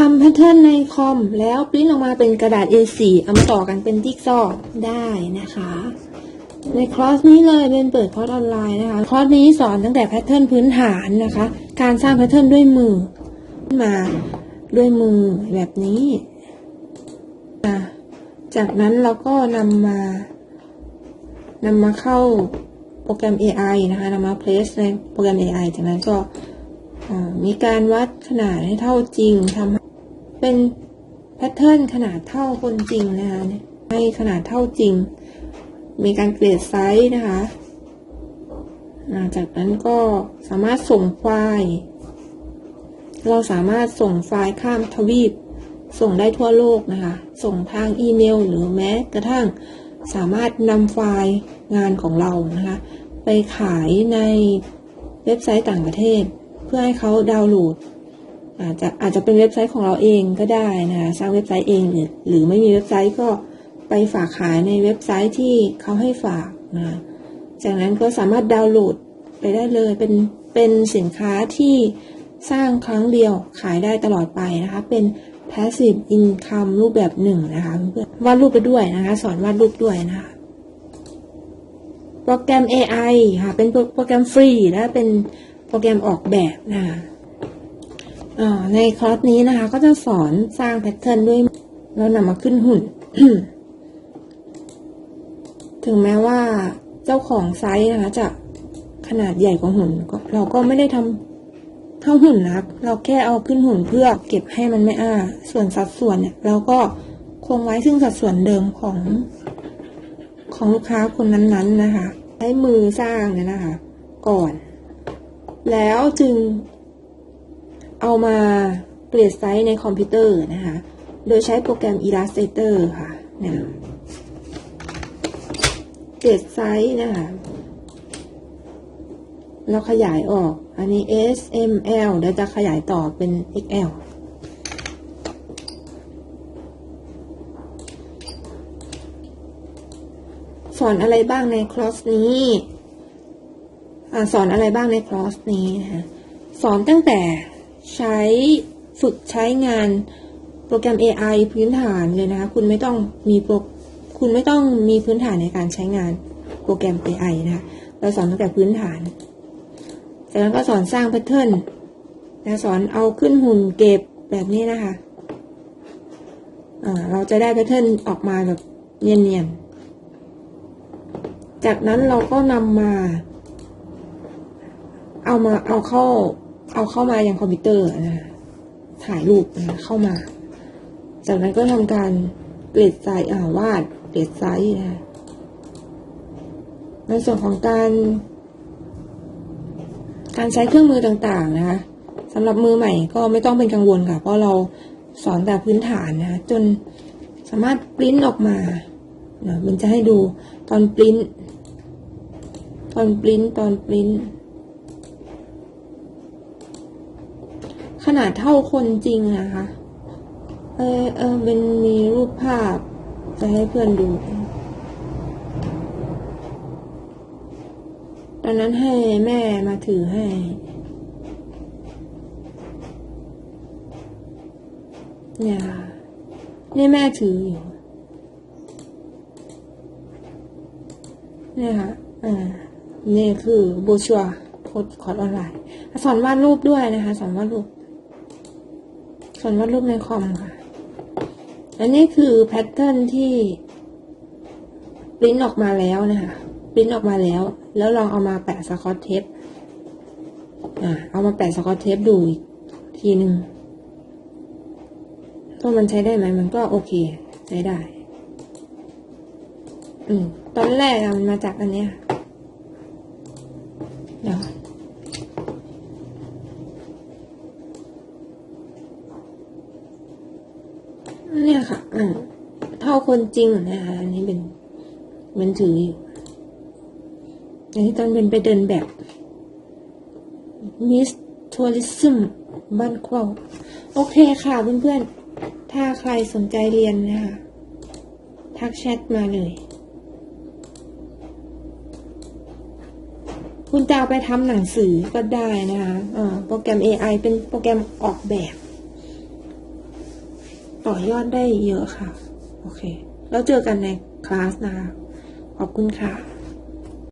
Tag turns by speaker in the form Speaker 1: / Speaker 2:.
Speaker 1: ทำแพทเทิร์นในคอมแล้วปริ้นออกมาเป็นกระดาษ A4 เอามาต่อกันเป็นจิ๊กซอว์ได้นะคะ ในคลอสนี้เลยเป็นเปิดคอร์สออนไลน์นะคะคอร์สนี้สอนตั้งแต่แพทเทิร์นพื้นฐานนะคะ การสร้างแพทเทิร์นด้วยมือขึ้นมาด้วยมือแบบนี้อะจากนั้นเราก็นำมานำมาเข้าโปรแกรม AI นะคะนำมา place ในโปรแกรม AI จากนั้นก็มีการวัดขนาดให้เท่าจริงทำ เป็นแพทเทิร์นขนาดเท่าคนจริงนะคะให้ขนาดเท่าจริง มีการเกรดไซส์นะคะจากนั้นก็สามารถส่งไฟล์ เราสามารถส่งไฟล์ข้ามทวีป ส่งได้ทั่วโลกนะคะ ส่งทางอีเมลหรือแม้กระทั่งสามารถนำไฟล์งานของเรานะคะ ไปขายในเว็บไซต์ต่างประเทศ เพื่อให้เขาดาวน์โหลด อาจจะอาจจะเป็นเว็บไซต์ของเราเองก็ได้นะคะสร้างเว็บไซต์เองหรือหรือไม่มีเว็บไซต์ก็ไปฝากขายในเว็บไซต์ที่เขาให้ฝากนะจากนั้นก็สามารถดาวน์โหลดไปได้เลยเป็นเป็นสินค้าที่สร้างครั้งเดียวขายได้ตลอดไปนะคะ เป็น passive income รูปแบบหนึ่งนะคะเพื่อนวาดรูปไปด้วยนะคะ สอนวาดรูปด้วยนะคะโปรแกรม AI ค่ะเป็นโปรแกรมฟรีและเป็นโปรแกรมออกแบบนะคะ ในคอร์สนี้นะคะ ก็จะสอนสร้างแพทเทิร์นด้วยแล้วนำมาขึ้นหุ่น ถึงแม้ว่าเจ้าของไซต์นะคะ จะขนาดใหญ่กว่าหุ่นเราก็ไม่ได้ทำเท่าหุ่นนะเราแค่เอาขึ้นหุ่นเพื่อเก็บให้มันไม่อ้า ส่วนสัดส่วนเนี่ย เราก็คงไว้ซึ่งสัดส่วนเดิมของของลูกค้าคนนั้นๆนะคะ ใช้มือสร้างเนี่ยนะคะ ก่อน แล้วจึง เอามาเกรดไซส์ในคอมพิวเตอร์นะคะ โดยใช้โปรแกรม Illustrator ค่ะเนี่ยเกรดไซส์นะคะ เราขยายออก อันนี้ S M L เดี๋ยวจะขยายต่อเป็น XL สอนอะไรบ้างในคลาสนี้อสอนอะไรบ้างในคลาสนี้นะคะสอนตั้งแต่ ใช้ฝึกใช้งานโปรแกรม AI พื้นฐานเลยนะคะ คุณไม่ต้องมีโปรคุณไม่ต้องมีพื้นฐานในการใช้งานโปรแกรม AI นะคะ เราสอนตั้งแต่พื้นฐาน จากนั้นก็สอนสร้างแพทเทิร์นนะสอนเอาขึ้นหุ่นเก็บแบบนี้นะคะเราจะได้แพทเทิร์นออกมาแบบเนียนๆ จากนั้นเราก็นำมา เอามาเอาเข้า เอาเข้ามายังคอมพิวเตอร์นะถ่ายรูปนะเข้ามา จากนั้นก็ทำการเกรดไซส์อ่าวาดเกรดไซส์นะในส่วนของการ การใช้เครื่องมือต่างๆนะคะสำหรับมือใหม่ก็ไม่ต้องเป็นกังวลค่ะ เพราะเราสอนแต่พื้นฐานนะจนสามารถปริ้นออกมาเดี๋ยวมันจะให้ดูตอนปริ้น ตอนปริ้นตอนปริ้นข นาดเท่าคนจริงนะคะ เออเออเป็นมีรูปภาพ จะให้เพื่อนดู ตอนนั้นให้แม่มาถือให้เนี่ยค่ะนี่แม่ถืออยู่เนี่ยค่ะ อ่า นี่คือโบชัวโค้ดคอร์สออนไลน์ สอนวาดรูปด้วยนะคะ สอนวาดรูป นวาดรูปในคอมค่ะ อันนี้คือแพทเทิร์นที่ปริ้นออกมาแล้วนะคะปริ้นออกมาแล้ว แล้วลองเอามาแปะสกอตเทปอ่าเอามาแปะสกอตเทปดูอีกทีหนึ่งว่ามันใช้ได้ไหมมันก็โอเค ใช้ได้ อืมตอนแรกอะมันมาจากอันเนี้ย เดี๋ยว เนี่ยค่ะอ่าเท่าคนจริงนะคะอันนี้เป็นมันถืออยู่อันนี้ตอนเป็นไปเดินแบบมิสทัวริซึมบ้านเข้าโอเคค่ะเพื่อนๆ ถ้าใครสนใจเรียนนะคะ ทักแชทมาเลย คุณจะเอาไปทำหนังสือก็ได้นะคะอ่าโปรแกรม AI เป็นโปรแกรมออกแบบ ต่อยอดได้เยอะค่ะ โอเค แล้วเจอกันในคลาสนะคะ ขอบคุณค่ะ